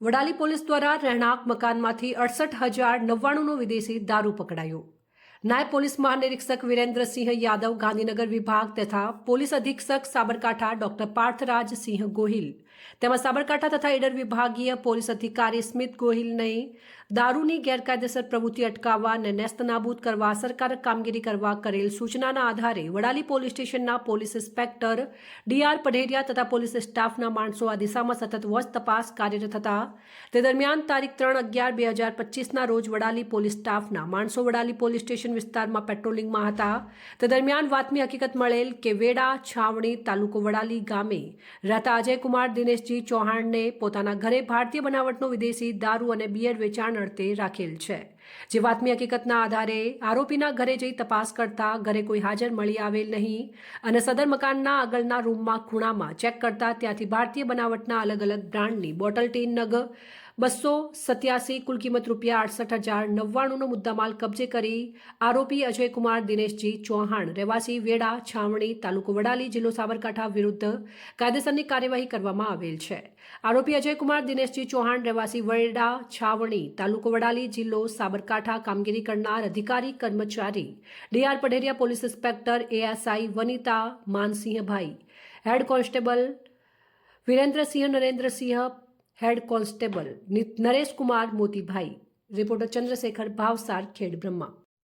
Vadali police દ્વારા રહેણાંક મકાનમાંથી અડસઠ હજાર નવ્વાણુંનો વિદેશી દારૂ પકડાયો. નાયબ પોલીસ મહાનિરીક્ષક વિરેન્દ્રસિંહ યાદવ ગાંધીનગર વિભાગ તથા પોલીસ અધિક્ષક સાબરકાંઠા ડોક્ટર પાર્થરાજ સિંહ ગોહિલ તેમજ સાબરકાંઠા તથા ઈડર વિભાગીય પોલીસ અધિકારી સ્મિત ગોહિલને દારૂની ગેરકાયદેસર પ્રવૃત્તિ અટકાવવા અને નેસ્તનાબૂદ કરવા અસરકારક કામગીરી કરવા કરેલ સૂચનાના આધારે વડાલી પોલીસ સ્ટેશનના પોલીસ ઇન્સ્પેક્ટર ડીઆર પઢેરિયા તથા પોલીસ સ્ટાફના માણસો આ દિશામાં સતત વોચ તપાસ કાર્યરત હતા. તે દરમિયાન તારીખ ત્રણ અગિયાર બે હજાર પચીસના રોજ વડાલી પોલીસ સ્ટાફના માણસો વડાલી પોલીસ સ્ટેશન વિસ્તારમાં પેટ્રોલિંગમાં હતા. તે દરમિયાન વાતમી હકીકત મળેલ કે વેડા છાવણી તાલુકો વડાલી ગામે રહેતા અજયકુમાર દિનેશજી ચૌહાણને પોતાના ઘરે ભારતીય બનાવટનો વિદેશી દારૂ અને બિયર વેચાણ અર્થે રાખેલ છે. જે વાતમી હકીકતના આધારે આરોપીના ઘરે જઈ તપાસ કરતા ઘરે કોઈ હાજર મળી આવેલ નહીં અને સદર મકાનના આગળના રૂમમાં ખૂણામાં ચેક કરતા ત્યાંથી ભારતીય બનાવટના અલગ અલગ બ્રાન્ડની બોટલ ટીન નગ બસો સત્યાસી, કુલ કિંમત રૂપિયા અડસઠ હજાર નવ્વાણુંનો મુદ્દામાલ કબજે કરી આરોપી અજયકુમાર દિનેશજી ચૌહાણ, રહેવાસી વેડા, છાવણી, તાલુકો વડાલી, જિલ્લો સાબરકાંઠા વિરુદ્ધ કાયદેસરની કાર્યવાહી કરવામાં આવેલ છે. આરોપી અજયકુમાર દિનેશજી ચૌહાણ, રહેવાસી વેડા, છાવણી, તાલુકો વડાલી, જિલ્લો સાબરકાંઠા કામગીરી કરનાર અધિકારી, કર્મચારી DR Padheriya police inspector, ASI Vanita Mansinhbhai, head constable Virendrasinh, Narendrasinh head constable Naresh Kumar Motibhai reporter Chandrashekhar Bhavsar Khedbrahma.